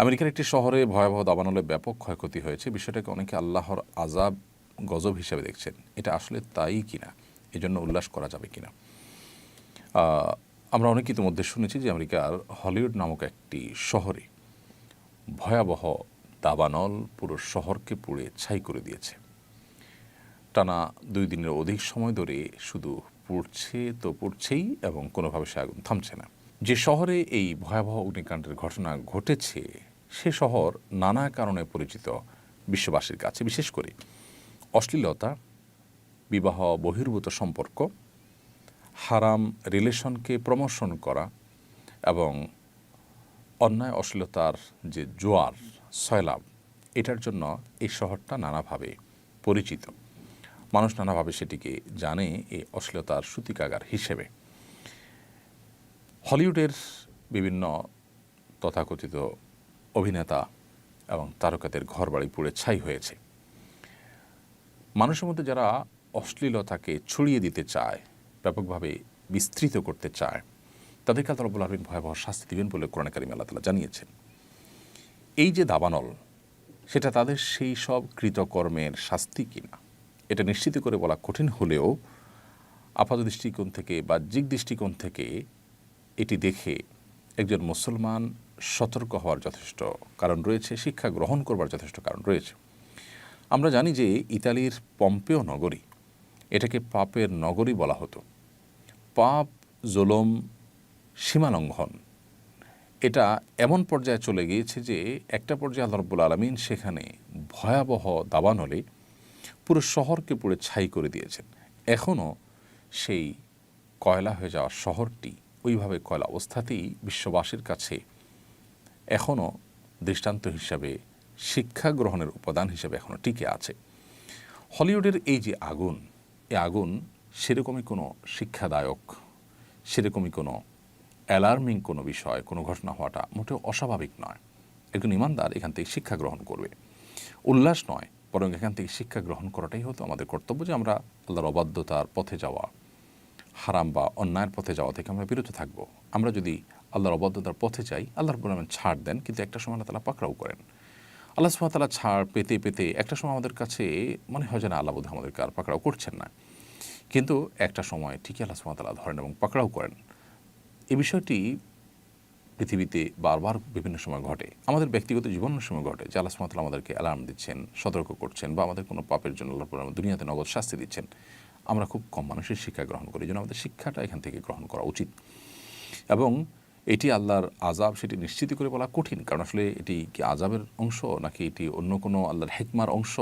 আমেরিকার একটি শহরে ভয়াবহ দাবানলে ব্যাপক ক্ষয়ক্ষতি হয়েছে। বিষয়টাকে অনেকে আল্লাহর আজাব গজব হিসেবে দেখছেন। এটা আসলে তাই কিনা? এজন্য উল্লাস করা যাবে কিনা? আমরা অনেক ইতিমধ্যে শুনেছি যে আমেরিকার হলিউড নামক একটি শহরে ভয়াবহ দাবানল পুরো শহরকে পুড়ে ছাই করে দিয়েছে। টানা দুই দিনের অধিক সময় ধরে শুধু পুড়ছে তো পুড়ছেই এবং কোনোভাবে সে আগুন থামছে না। যে শহরে এই ভয়াবহ অগ্নিকাণ্ডের ঘটনা ঘটেছে, সে শহর নানা কারণে পরিচিত বিশ্ববাসীর কাছে। বিশেষ করে অশ্লীলতা, বিবাহ, বহির্ভূত সম্পর্ক, হারাম রিলেশনকে প্রমোশন করা এবং অন্যায় অশ্লীলতার যে জোয়ার সয়লাভ এটার জন্য এই শহরটা নানাভাবে পরিচিত। মানুষ নানাভাবে সেটিকে জানে এই অশ্লীলতার সূতিকাগার হিসেবে। হলিউডের বিভিন্ন তথাকথিত অভিনেতা এবং তারকাদের ঘরবাড়ি পুড়ে ছাই হয়েছে। মানুষের মধ্যে যারা অশ্লীলতাকে ছড়িয়ে দিতে চায়, ব্যাপকভাবে বিস্তৃত করতে চায়, তাদেরকে আল্লাহ রব্বুল আলমিন ভয়াবহ শাস্তি দিবেন বলে কোরআন কারিম আল্লাহ তালা জানিয়েছেন। এই যে দাবানল, সেটা তাদের সেই সব কৃতকর্মের শাস্তি কিনা? এটা নিশ্চিত করে বলা কঠিন হলেও আপাত দৃষ্টিকোণ থেকে বাহ্যিক দৃষ্টিকোণ থেকে এটি দেখে একজন মুসলমান সতর্ক হওয়ার যথেষ্ট কারণ রয়েছে, শিক্ষা গ্রহণ করবার যথেষ্ট কারণ রয়েছে। আমরা জানি যে ইতালির পম্পেও নগরী, এটাকে পাপের নগরী বলা হতো। পাপ, জোলম, সীমালঙ্ঘন, এটা এমন পর্যায়ে চলে গিয়েছে যে একটা পর্যায়ে আল্লাহ আলমিন সেখানে ভয়াবহ দাবানলে পুরো শহরকে পুরো ছাই করে দিয়েছেন। এখনও সেই কয়লা হয়ে যাওয়া শহরটি ওইভাবে কয়লা অবস্থাতেই বিশ্ববাসীর কাছে এখনও দৃষ্টান্ত হিসাবে শিক্ষা গ্রহণের উপাদান হিসেবে এখনও টিকে আছে। হলিউডের এই যে আগুন এই আগুন সেরকমই কোনো শিক্ষাদায়ক, সেরকমই কোনো অ্যালার্মিং কোনো বিষয়, কোনো ঘটনা হওয়াটা মোটেও অস্বাভাবিক নয়। একজন ইমানদার এখান থেকে শিক্ষা গ্রহণ করবে। উল্লাস নয়, বরং এখান থেকে শিক্ষা গ্রহণ করাটাই হতো আমাদের কর্তব্য যে আমরা আল্লাহর অবাধ্যতার পথে যাওয়া হারাম বা অন্যায়ের পথে যাওয়া থেকে আমরা বিরত থাকব। আমরা যদি আল্লাহর অবাধ্যতার পথে যাই, আল্লাহর বলবেন ছাড় দেন, কিন্তু একটা সময় আল্লাহ তালা পাকড়াও করেন। আল্লাহ সুমাতালা ছাড় পেতে পেতে একটা সময় আমাদের কাছে মনে হয় যে না আল্লাহ বোধ আমাদেরকে আর পাকড়াও করছেন না। কিন্তু একটা সময় ঠিকই আল্লাহ সুমাতালা ধরেন এবং পাকড়াও করেন। এই বিষয়টি পৃথিবীতে বারবার বিভিন্ন সময় ঘটে। আমাদের ব্যক্তিগত জীবনের সময় ঘটে যে আল্লাহ সুমাতালা আমাদেরকে অ্যালার্ম দিচ্ছেন, সতর্ক করছেন বা আমাদের কোনো পাপের জন্য আল্লাহ দুনিয়াতে নগদ শাস্তি দিচ্ছেন। আমরা খুব কম মানুষের শিক্ষা গ্রহণ করি জন্য আমাদের শিক্ষাটা এখান থেকে গ্রহণ করা উচিত। এবং এটি আল্লাহর আজাব সেটি নিশ্চিত করে বলা কঠিন, কারণ আসলে এটি কি আজাবের অংশ নাকি এটি অন্য কোনো আল্লাহর হেকমার অংশ?